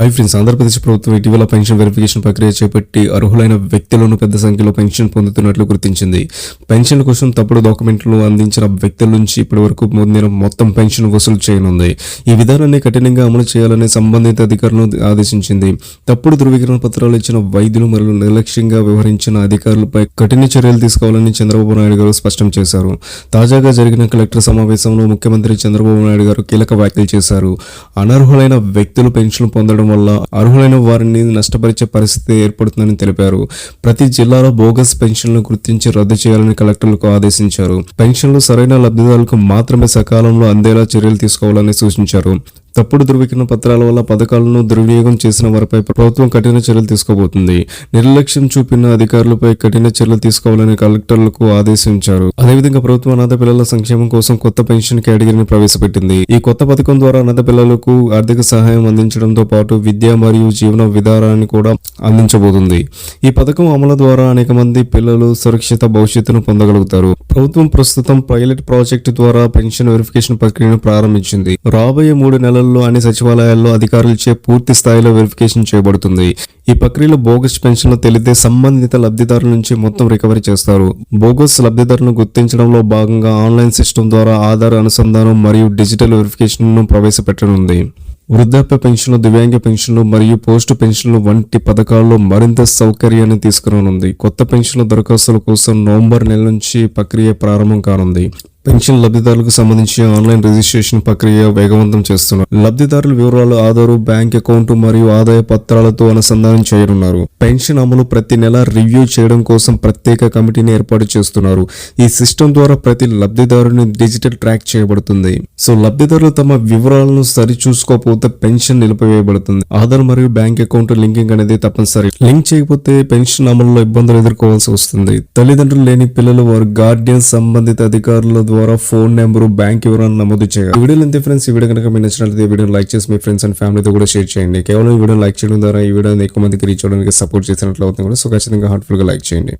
Hi friends Andhra Pradesh ప్రభుత్వం ఇటీవల pension verification ప్రక్రియ చేపట్టి అర్హులైన వ్యక్తులను పెద్ద సంఖ్యలో పెన్షన్ పొందుతున్నట్లు గుర్తించింది. పెన్షన్ కోసం తప్పుడు డాక్యుమెంట్లు అందించిన వ్యక్తుల నుంచి ఇప్పటి వరకు పొందిన మొత్తం పెన్షన్ వసూలు చేయనుంది. ఈ విధానాన్ని కఠినంగా అమలు చేయాలని సంబంధిత అధికారులను ఆదేశించింది. తప్పుడు ధృవీకరణ పత్రాలు ఇచ్చిన వైద్యులు మరియు నిర్లక్ష్యంగా వ్యవహరించిన అధికారులపై కఠిన చర్యలు తీసుకోవాలని చంద్రబాబు నాయుడు గారు స్పష్టం చేశారు. తాజాగా జరిగిన కలెక్టర్ సమావేశంలో ముఖ్యమంత్రి చంద్రబాబు నాయుడు గారు కీలక వ్యాఖ్యలు చేశారు. అనర్హులైన వ్యక్తులు పెన్షన్ పొందడం వల్ల అర్హులైన వారిని నష్టపరిచే పరిస్థితి ఏర్పడుతుందని తెలిపారు. ప్రతి జిల్లాలో బోగస్ పెన్షన్లను గుర్తించి రద్దు చేయాలని కలెక్టర్లకు ఆదేశించారు. పెన్షన్లు సరైన లబ్ధిదారులకు మాత్రమే సకాలంలో అందేలా చర్యలు తీసుకోవాలని సూచించారు. తప్పుడు ధృవీకరణ పత్రాల వల్ల పథకాలను దుర్వినియోగం చేసిన వారిపై ప్రభుత్వం కఠిన చర్యలు తీసుకోబోతుంది. నిర్లక్ష్యం చూపిన అధికారులపై కఠిన చర్యలు తీసుకోవాలని కలెక్టర్లకు ఆదేశించారు. అదేవిధంగా ప్రభుత్వం అనాథ పిల్లల సంక్షేమం కోసం కొత్త పెన్షన్ కేటగిరీని ప్రవేశపెట్టింది. ఈ కొత్త పథకం ద్వారా అనాథ పిల్లలకు ఆర్థిక సహాయం అందించడంతో పాటు విద్య మరియు జీవన విధానాన్ని కూడా అందించబోతుంది. ఈ పథకం అమలు ద్వారా అనేక మంది పిల్లలు సురక్షిత భవిష్యత్తును పొందగలుగుతారు. ప్రభుత్వం ప్రస్తుతం పైలట్ ప్రాజెక్టు ద్వారా పెన్షన్ వెరిఫికేషన్ ప్రక్రియను ప్రారంభించింది. రాబోయే మూడు నెలల్లో అన్ని సచివాలయాల్లో అధికారులచే పూర్తి స్థాయిలో వెరిఫికేషన్ చేయబడుతుంది. ఈ ప్రక్రియలో బోగస్ పెన్షన్లు తెలితే సంబంధిత లబ్ధిదారుల నుంచి మొత్తం రికవరీ చేస్తారు. బోగస్ లబ్ధిదారులను గుర్తించడంలో భాగంగా ఆన్లైన్ సిస్టమ్ ద్వారా ఆధార్ అనుసంధానం మరియు డిజిటల్ వెరిఫికేషన్ను ప్రవేశపెట్టనుంది. వృద్ధాప్య పెన్షన్లు దివ్యాంగ పెన్షన్లు మరియు పోస్టు పెన్షన్లు వంటి పథకాల్లో మరింత సౌకర్యాన్ని తీసుకురానుంది. కొత్త పెన్షన్ల దరఖాస్తుల కోసం నవంబర్ నెల నుంచి ప్రక్రియ ప్రారంభం కానుంది. పెన్షన్ లబ్ధిదారులకు సంబంధించి ఆన్లైన్ రిజిస్ట్రేషన్ ప్రక్రియ వేగవంతం చేస్తున్నారు. లబ్ధిదారుల వివరాలు ఆధారు బ్యాంక్ అకౌంట్ మరియు ఆదాయ పత్రాలతో అనుసంధానం చేయనున్నారు. పెన్షన్ అమలు ప్రతి నెల రివ్యూ చేయడం కోసం ప్రత్యేక కమిటీని ఏర్పాటు చేస్తున్నారు. ఈ సిస్టమ్ ద్వారా ప్రతి లబ్ధిదారుని డిజిటల్ ట్రాక్ చేయబడుతుంది. సో లబ్ధిదారులు తమ వివరాలను సరిచూసుకోకపోతే పెన్షన్ నిలిపివేయబడుతుంది. ఆధార్ మరియు బ్యాంక్ అకౌంట్ లింకింగ్ అనేది తప్పనిసరి. లింక్ చేయకపోతే పెన్షన్ అమలులో ఇబ్బందులు ఎదుర్కోవాల్సి వస్తుంది. తల్లిదండ్రులు లేని పిల్లలు వారు గార్డియన్ సంబంధిత అధికారుల ద్వారా ఫోన్ నెంబర్ బ్యాంక్ వివరాలను నమోదు చేయాలి. ఈ వీడియో ఫ్రెండ్స్ ఈ వీడియో కనుక మీ నచ్చినట్లయితే ఈ వీడియో లైక్ చేసి మీ ఫ్రెండ్స్ అండ్ ఫ్యామిలీతో కూడా షేర్ చేయండి. కేవలం ఈ వీడియో లైక్ చేయడం ద్వారా ఈ వీడియోని ఎక్కువ మందికి రీచ్ అవడానికి సపోర్ట్ చేసినట్లు అవుతుంది కూడా సో ఖచ్చితంగా హార్ట్ఫుల్గా లైక్ చేయండి.